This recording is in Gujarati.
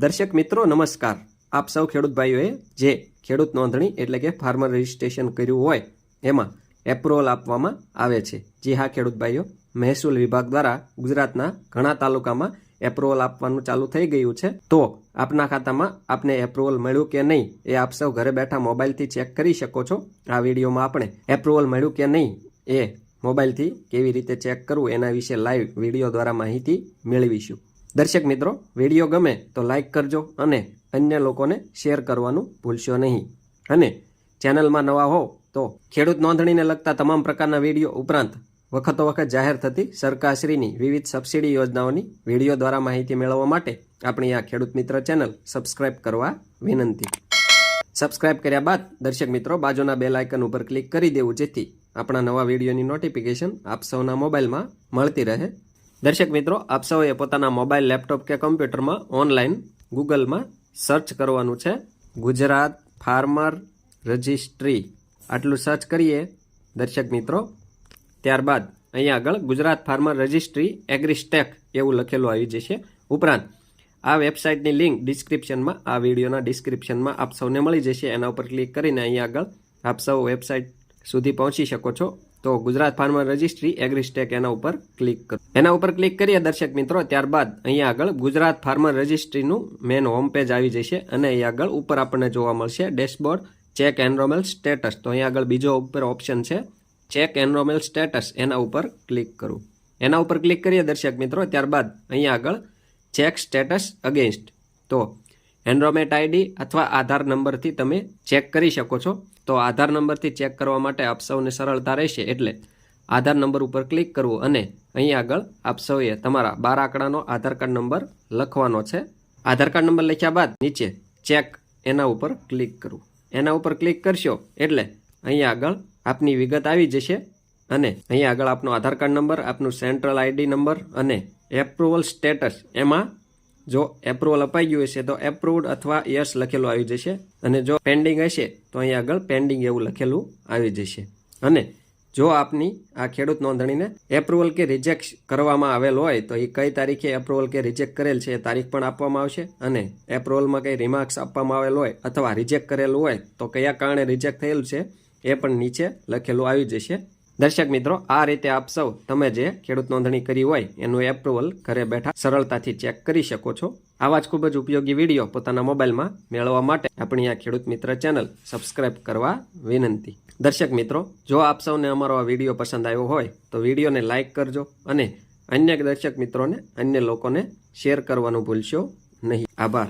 દર્શક મિત્રો, નમસ્કાર. આપ સૌ ખેડૂત ભાઈઓએ જે ખેડૂત નોંધણી એટલે કે ફાર્મર રજિસ્ટ્રેશન કર્યું હોય, એમાં એપ્રુવલ આપવામાં આવે છે. જી હા, ખેડૂત ભાઈઓ, મહેસૂલ વિભાગ દ્વારા ગુજરાતના ઘણા તાલુકામાં એપ્રુવલ આપવાનું ચાલુ થઈ ગયું છે. તો આપના ખાતામાં આપને એપ્રુવલ મળ્યું કે નહીં, એ આપ સૌ ઘરે બેઠા મોબાઈલથી ચેક કરી શકો છો. આ વિડીયોમાં આપણે એપ્રુવલ મળ્યું કે નહીં, એ મોબાઈલથી કેવી રીતે ચેક કરવું એના વિશે લાઈવ વીડિયો દ્વારા માહિતી મેળવીશું. દર્શક મિત્રો, વીડિયો ગમે તો લાઈક કરજો અને અન્ય લોકોને શેર કરવાનું ભૂલશો નહીં. અને ચેનલમાં નવા હો તો ખેડૂત નોંધણીને લગતા તમામ પ્રકારના વીડિયો ઉપરાંત વખતો વખત જાહેર થતી સરકારશ્રીની વિવિધ સબસિડી યોજનાઓની વીડિયો દ્વારા માહિતી મેળવવા માટે આપણી આ ખેડૂત મિત્ર ચેનલ સબસ્ક્રાઇબ કરવા વિનંતી. સબસ્ક્રાઇબ કર્યા બાદ દર્શક મિત્રો, બાજુના બેલ આઇકન ઉપર ક્લિક કરી દેવું જેથી આપણા નવા વિડીયોની નોટિફિકેશન આપ સૌના મોબાઈલમાં મળતી રહે. દર્શક મિત્રો, આપ સૌએ પોતાના મોબાઈલ, લેપટોપ કે કમ્પ્યુટરમાં ઓનલાઈન ગૂગલમાં સર્ચ કરવાનું છે. Gujarat farmer registry. આટલું સર્ચ કરીએ દર્શક મિત્રો. ત્યારબાદ અહીંયા આગળ ગુજરાત ફાર્મર રજિસ્ટ્રી એગ્રીસ્ટેક એવું લખેલું આવી જશે. ઉપરાંત આ વેબસાઇટની લિંક ડિસ્ક્રિપ્શનમાં, આ વિડીયોના ડિસ્ક્રિપ્શનમાં આપ સૌને મળી જશે. એના ઉપર ક્લિક કરીને અહીંયા આગળ આપ સૌ વેબસાઇટ સુધી પહોંચી શકો છો. તો ગુજરાત ફાર્મર રજિસ્ટ્રી એગ્રીસ્ટેક એના ઉપર ક્લિક કરો. એના ઉપર ક્લિક કરીએ દર્શક મિત્રો, ત્યારબાદ અહીંયા આગળ ગુજરાત ફાર્મર રજિસ્ટ્રીનું મેન હોમ પેજ આવી જશે અને અહીંયા આગળ ઉપર આપણને જોવા મળશે ડેશબોર્ડ ચેક એનરોમેલ સ્ટેટસ. તો અહીંયા આગળ બીજો ઉપર ઓપ્શન છે ચેક એનરોમેલ સ્ટેટસ. એના ઉપર ક્લિક કરું. એના ઉપર ક્લિક કરીએ દર્શક મિત્રો, ત્યારબાદ અહીંયા આગળ ચેક સ્ટેટસ અગેન્સ્ટ. તો એનરોમેટ આઈડી અથવા આધાર નંબરથી તમે ચેક કરી શકો છો. તો આધાર નંબરથી ચેક કરવા માટે આપ સૌને સરળતા રહેશે એટલે આધાર નંબર ઉપર ક્લિક કરવું અને અહીં આગળ આપ સૌએ તમારા બાર આંકડાનો આધાર કાર્ડ નંબર લખવાનો છે. આધાર કાર્ડ નંબર લખ્યા બાદ નીચે ચેક એના ઉપર ક્લિક કરવું એના ઉપર ક્લિક કરશો એટલે અહીંયા આગળ આપની વિગત આવી જશે અને અહીંયા આગળ આપનો આધાર કાર્ડ નંબર, આપનું સેન્ટ્રલ આઈડી નંબર અને એપ્રુવલ સ્ટેટસ એમાં જો એપ્રુવલ અપાઈ ગયું હશે તો એપ્રુવડ અથવા યસ લખેલું આવી જશે. અને જો પેન્ડિંગ હશે તો અહીંયા આગળ પેન્ડિંગ એવું લખેલું આવી જશે. અને જો આપની આ ખેડૂત નોંધણીને એપ્રુવલ કે રિજેક્ટ કરવામાં આવેલ હોય તો એ કઈ તારીખે એપ્રુવલ કે રિજેક્ટ કરેલ છે એ તારીખ પણ આપવામાં આવશે. અને એપ્રુવલમાં કંઈ રિમાર્ક્સ આપવામાં આવેલ હોય અથવા રિજેક્ટ કરેલું હોય તો કયા કારણે રિજેક્ટ થયેલું છે એ પણ નીચે લખેલું આવી જશે. દર્શક મિત્રો, આ રીતે આપ સૌ તમે જે ખેડૂત નોંધણી કરી હોય, એનું એપ્રુવલ ઘરે બેઠા સરળતાથી ચેક કરી શકો છો. આવા જ ખૂબ જ ઉપયોગી વીડિયો પોતાના મોબાઈલમાં મેળવવા માટે આપણી આ ખેડૂત મિત્ર ચેનલ સબસ્ક્રાઇબ કરવા વિનંતી. દર્શક મિત્રો, જો આપ સૌને અમારો આ વીડિયો પસંદ આવ્યો હોય, તો વિડીયોને લાઇક કરજો અને અન્ય દર્શક મિત્રોને, અન્ય લોકોને શેર કરવાનું ભૂલશો નહીં. આભાર.